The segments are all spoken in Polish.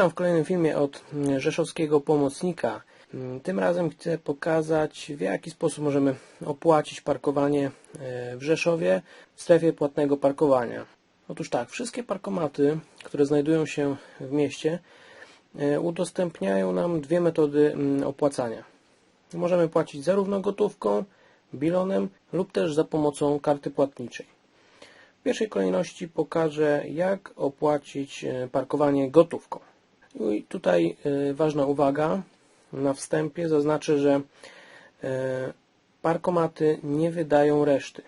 Witam w kolejnym filmie od Rzeszowskiego Pomocnika. Tym razem chcę pokazać, w jaki sposób możemy opłacić parkowanie e, w Rzeszowie w strefie płatnego parkowania. Otóż tak, wszystkie parkomaty, które znajdują się w mieście, e, udostępniają nam dwie metody mm, opłacania. Możemy płacić zarówno gotówką, bilonem lub też za pomocą karty płatniczej. W pierwszej kolejności pokażę, jak opłacić e, parkowanie gotówką. I tutaj e, ważna uwaga, na wstępie zaznaczę, że e, parkomaty nie wydają reszty.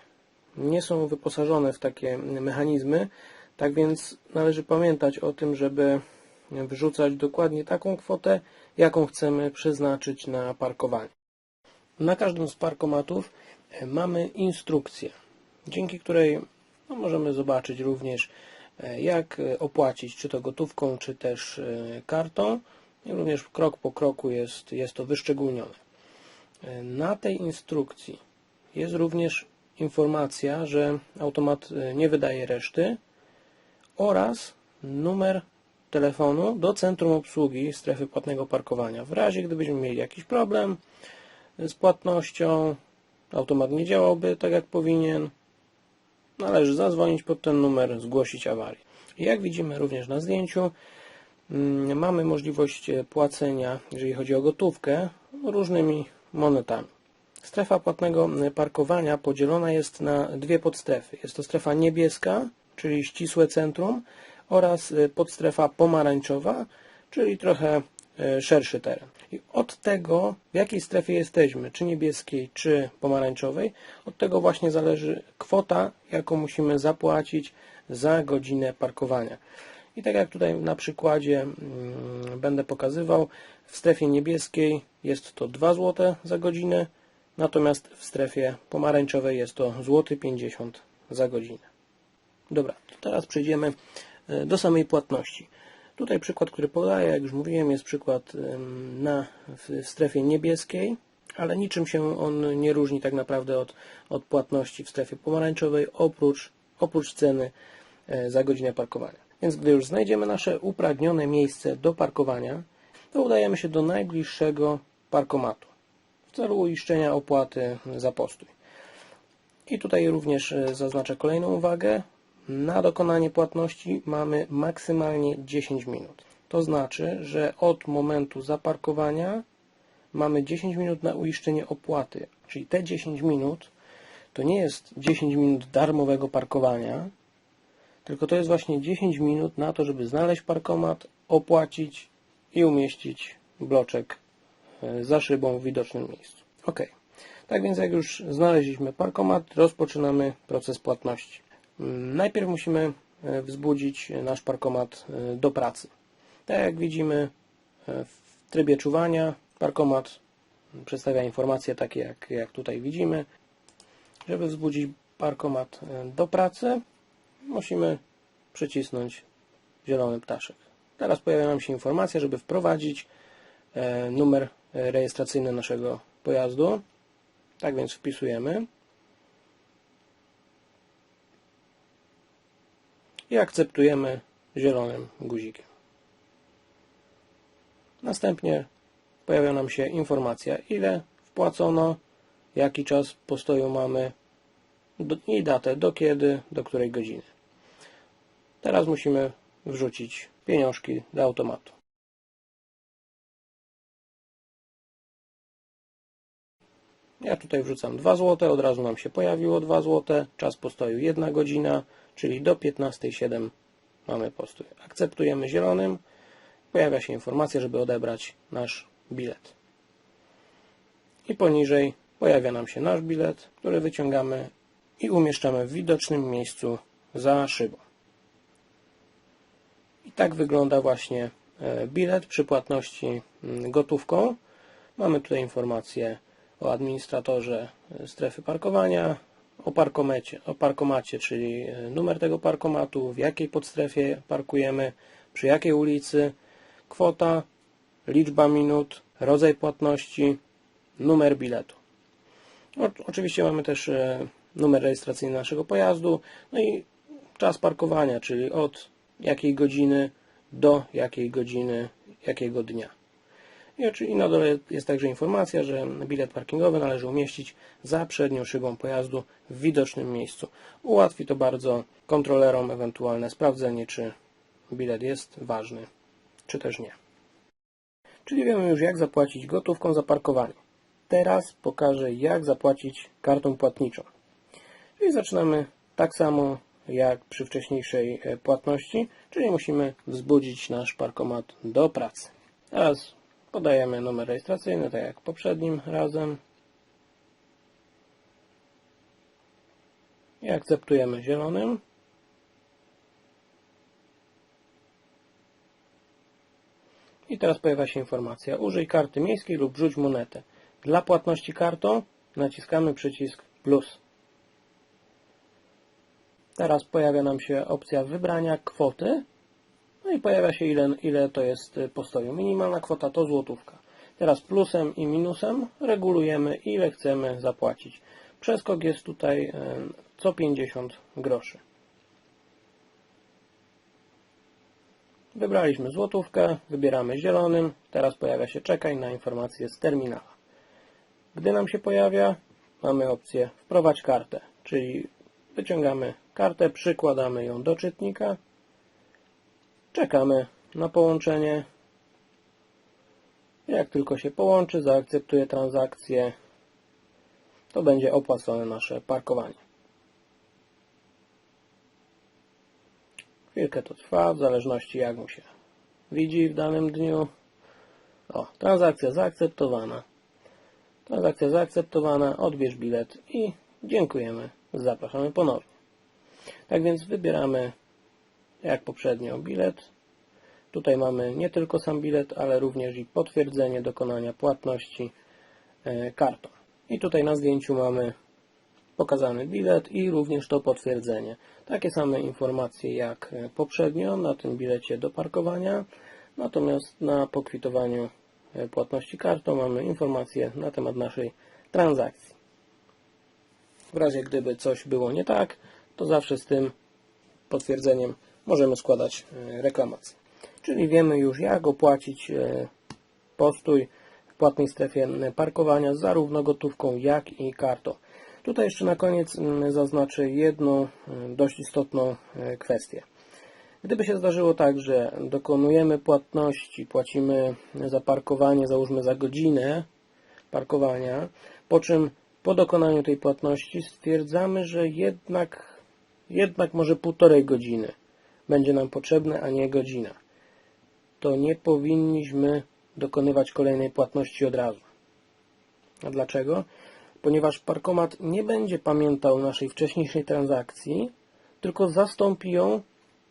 Nie są wyposażone w takie mechanizmy, tak więc należy pamiętać o tym, żeby wrzucać dokładnie taką kwotę, jaką chcemy przeznaczyć na parkowanie. Na każdym z parkomatów mamy instrukcję, dzięki której no, możemy zobaczyć również e, jak e, opłacić, czy to gotówką, czy też e, kartą. I również krok po kroku jest, jest to wyszczególnione. Na tej instrukcji jest również informacja, że automat nie wydaje reszty oraz numer telefonu do centrum obsługi strefy płatnego parkowania. W razie gdybyśmy mieli jakiś problem z płatnością, automat nie działałby tak jak powinien, należy zadzwonić pod ten numer, zgłosić awarię. Jak widzimy również na zdjęciu, mm, mamy możliwość płacenia, jeżeli chodzi o gotówkę, różnymi monetami. Strefa płatnego parkowania podzielona jest na dwie podstrefy. Jest to strefa niebieska, czyli ścisłe centrum oraz podstrefa pomarańczowa, czyli trochę E, szerszy teren. I od tego, w jakiej strefie jesteśmy, czy niebieskiej, czy pomarańczowej, od tego właśnie zależy kwota, jaką musimy zapłacić za godzinę parkowania. I tak jak tutaj na przykładzie mm, będę pokazywał, w strefie niebieskiej jest to 2 zł za godzinę, natomiast w strefie pomarańczowej jest to złoty 50 za godzinę. Dobra, teraz przejdziemy e, do samej płatności. Tutaj przykład, który podaję, jak już mówiłem, jest przykład na, w strefie niebieskiej, ale niczym się on nie różni tak naprawdę od, od płatności w strefie pomarańczowej, oprócz, oprócz ceny e, za godzinę parkowania. Więc gdy już znajdziemy nasze upragnione miejsce do parkowania, to udajemy się do najbliższego parkomatu w celu uiszczenia opłaty za postój. I tutaj również e, zaznaczę kolejną uwagę. Na dokonanie płatności mamy maksymalnie 10 minut. To znaczy, że od momentu zaparkowania mamy 10 minut na uiszczenie opłaty. Czyli te 10 minut to nie jest 10 minut darmowego parkowania, tylko to jest właśnie 10 minut na to, żeby znaleźć parkomat, opłacić i umieścić bloczek e, za szybą w widocznym miejscu. Ok. Tak więc jak już znaleźliśmy parkomat, rozpoczynamy proces płatności. Najpierw musimy e, wzbudzić nasz parkomat e, do pracy. Tak jak widzimy e, w trybie czuwania, parkomat przedstawia informacje takie jak, jak tutaj widzimy. Żeby wzbudzić parkomat do pracy, musimy przycisnąć zielony ptaszek. Teraz pojawia nam się informacja, żeby wprowadzić numer rejestracyjny naszego pojazdu. Tak więc wpisujemy i akceptujemy zielonym guzikiem. Następnie pojawia nam się informacja, ile wpłacono, jaki czas postoju mamy i datę, do kiedy, do której godziny. Teraz musimy wrzucić pieniążki do automatu. Ja tutaj wrzucam 2 zł, od razu nam się pojawiło 2 zł, czas postoju 1 godzina, czyli do 15.07 mamy postój. Akceptujemy zielonym, pojawia się informacja, żeby odebrać nasz bilet. I poniżej pojawia nam się nasz bilet, który wyciągamy i umieszczamy w widocznym miejscu za szybą. I tak wygląda właśnie e, bilet przy płatności mm, gotówką. Mamy tutaj informację o administratorze e, strefy parkowania, o parkomacie, o parkomacie, czyli e, numer tego parkomatu, w jakiej podstrefie parkujemy, przy jakiej ulicy, kwota, liczba minut, rodzaj płatności, numer biletu. O, oczywiście mamy też e, numer rejestracyjny naszego pojazdu, no i czas parkowania, czyli od jakiej godziny do jakiej godziny, jakiego dnia. I oczy- I na dole jest także informacja, że bilet parkingowy należy umieścić za przednią szybą pojazdu w widocznym miejscu. Ułatwi to bardzo kontrolerom ewentualne sprawdzenie, czy bilet jest ważny, czy też nie. Czyli wiemy już, jak zapłacić gotówką za parkowanie. Teraz pokażę, jak zapłacić kartą płatniczą. Czyli zaczynamy tak samo jak przy wcześniejszej e, płatności, czyli musimy wzbudzić nasz parkomat do pracy. Teraz podajemy numer rejestracyjny, tak jak poprzednim razem. I akceptujemy zielonym. I teraz pojawia się informacja. Użyj karty miejskiej lub rzuć monetę. Dla płatności kartą naciskamy przycisk plus. Teraz pojawia nam się opcja wybrania kwoty. No i pojawia się ile, ile to jest postoju. Minimalna kwota to złotówka. Teraz plusem i minusem regulujemy ile chcemy zapłacić. Przeskok jest tutaj e, co 50 groszy. Wybraliśmy złotówkę, wybieramy zielonym. Teraz pojawia się czekaj na informację z terminala. Gdy nam się pojawia, mamy opcję wprowadź kartę, czyli wyciągamy kartę, przykładamy ją do czytnika, czekamy na połączenie. Jak tylko się połączy, zaakceptuje transakcję, to będzie opłacone nasze parkowanie. Chwilkę to trwa, w zależności jak mu się widzi w danym dniu. O, transakcja zaakceptowana. Transakcja zaakceptowana, odbierz bilet i dziękujemy. Zapraszamy ponownie. Tak więc wybieramy jak poprzednio bilet. Tutaj mamy nie tylko sam bilet, ale również i potwierdzenie dokonania płatności e, kartą. I tutaj na zdjęciu mamy pokazany bilet i również to potwierdzenie. Takie same informacje jak poprzednio na tym bilecie do parkowania, natomiast na pokwitowaniu e, płatności kartą mamy informacje na temat naszej transakcji. W razie gdyby coś było nie tak, to zawsze z tym potwierdzeniem możemy składać e, reklamację. Czyli wiemy już jak opłacić e, postój w płatnej strefie parkowania zarówno gotówką jak i kartą. Tutaj jeszcze na koniec zaznaczę jedną dość istotną e, kwestię. Gdyby się zdarzyło tak, że dokonujemy płatności, płacimy za parkowanie, załóżmy za godzinę parkowania, po czym po dokonaniu tej płatności stwierdzamy, że jednak, jednak może półtorej godziny będzie nam potrzebne, a nie godzina. To nie powinniśmy dokonywać kolejnej płatności od razu. A dlaczego? ponieważ parkomat nie będzie pamiętał naszej wcześniejszej transakcji, tylko zastąpi ją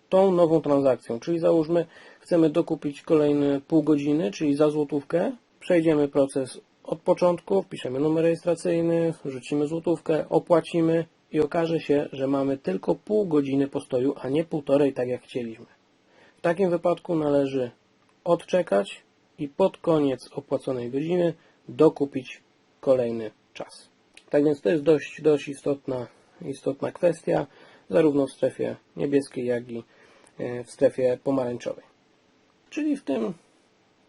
tą nową transakcją. Czyli załóżmy, chcemy dokupić kolejne pół godziny, czyli za złotówkę. Przejdziemy proces od początku, wpiszemy numer rejestracyjny, rzucimy złotówkę, opłacimy i okaże się, że mamy tylko pół godziny postoju, a nie półtorej, tak jak chcieliśmy. W takim wypadku należy odczekać i pod koniec opłaconej godziny dokupić kolejny czas. Tak więc to jest dość, dość istotna, istotna kwestia, zarówno w strefie niebieskiej, jak i e, w strefie pomarańczowej. Czyli w tym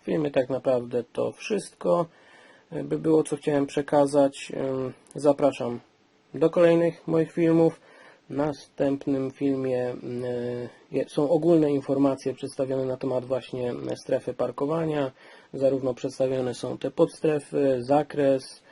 filmie tak naprawdę to wszystko e, by było, co chciałem przekazać. Zapraszam do kolejnych moich filmów. W następnym filmie są ogólne informacje przedstawione na temat właśnie strefy parkowania. Zarówno przedstawione są te podstrefy, zakres,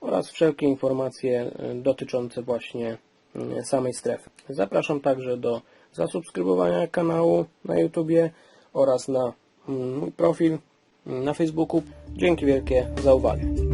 oraz wszelkie informacje e, dotyczące właśnie e, samej strefy. Zapraszam także do zasubskrybowania kanału na YouTube oraz na mm, mój profil na Facebooku. Dzięki wielkie za uwagę.